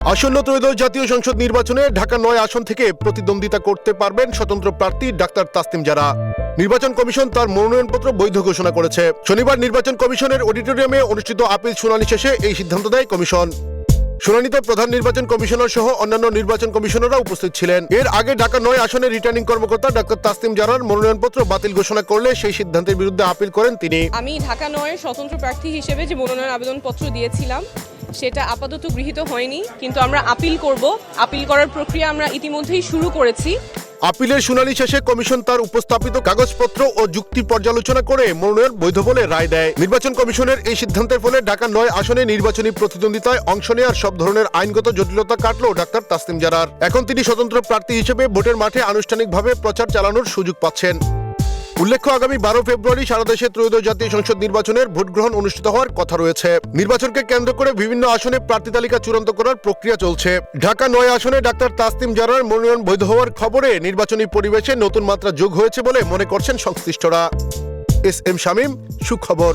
আসন্ন ত্রয়োদশ জাতীয় সংসদ নির্বাচনে ঢাকা নয় আসন থেকে প্রতিদ্বন্দ্বিতা করতে পারবেন স্বতন্ত্র প্রার্থী ডাক্তার তাসতিম জারা। নির্বাচন কমিশন তার মনোনয়নপত্র বৈধ ঘোষণা করেছে। শনিবার নির্বাচন কমিশনের অডিটোরিয়ামে অনুষ্ঠিত আপিল শুনানি শেষে এই সিদ্ধান্ত দেয় কমিশন। শুনানিতে প্রধান নির্বাচন কমিশনার সহ অন্যান্য নির্বাচন কমিশনাররা উপস্থিত ছিলেন। এর আগে ঢাকা নয় আসনে রিটার্নিং কর্মকর্তা ডাক্তার তাসতিম জানার মনোনয়নপত্র বাতিল ঘোষণা করলে সেই সিদ্ধান্তের বিরুদ্ধে আপিল করেন তিনি। আমি ঢাকা নয়ের স্বতন্ত্র প্রার্থী হিসেবে যে মনোনয়ন আবেদনপত্র দিয়েছিলাম, সেটা আপাতত গৃহীত হয়নি, কিন্তু আমরা আপিল করব। আপিল করার প্রক্রিয়া আমরা ইতিমধ্যেই শুরু করেছি। আপিলের শুনানি শেষে কমিশন তার উপস্থাপিত কাগজপত্র ও যুক্তি পর্যালোচনা করে মনোনয়ন বৈধ বলে রায় দেয়। নির্বাচন কমিশনের এই সিদ্ধান্তের ফলে ঢাকা নয় আসনে নির্বাচনী প্রতিদ্বন্দ্বিতায় অংশ নেওয়ার সব ধরনের আইনগত জটিলতা কাটলো ডাক্তার তাসলিম জারার। এখন তিনি স্বতন্ত্র প্রার্থী হিসেবে ভোটের মাঠে আনুষ্ঠানিকভাবে প্রচার চালানোর সুযোগ পাচ্ছেন। উল্লেখ্য, আগামী বারো ফেব্রুয়ারি সারা দেশে ত্রয়োদশ জাতীয় সংসদ নির্বাচনের ভোট গ্রহণ অনুষ্ঠিত হওয়ার কথা রয়েছে। নির্বাচনকে কেন্দ্র করে বিভিন্ন আসনে প্রার্থী তালিকা চূড়ান্ত করার প্রক্রিয়া চলছে। ঢাকা নয় আসনে ডাক্তার তাসতিম জারার মনোনয়ন বৈধ হওয়ার খবরে নির্বাচনী পরিবেশে নতুন মাত্রা যোগ হয়েছে বলে মনে করছেন সংশ্লিষ্টরা। এস এম শামীম, সুখবর।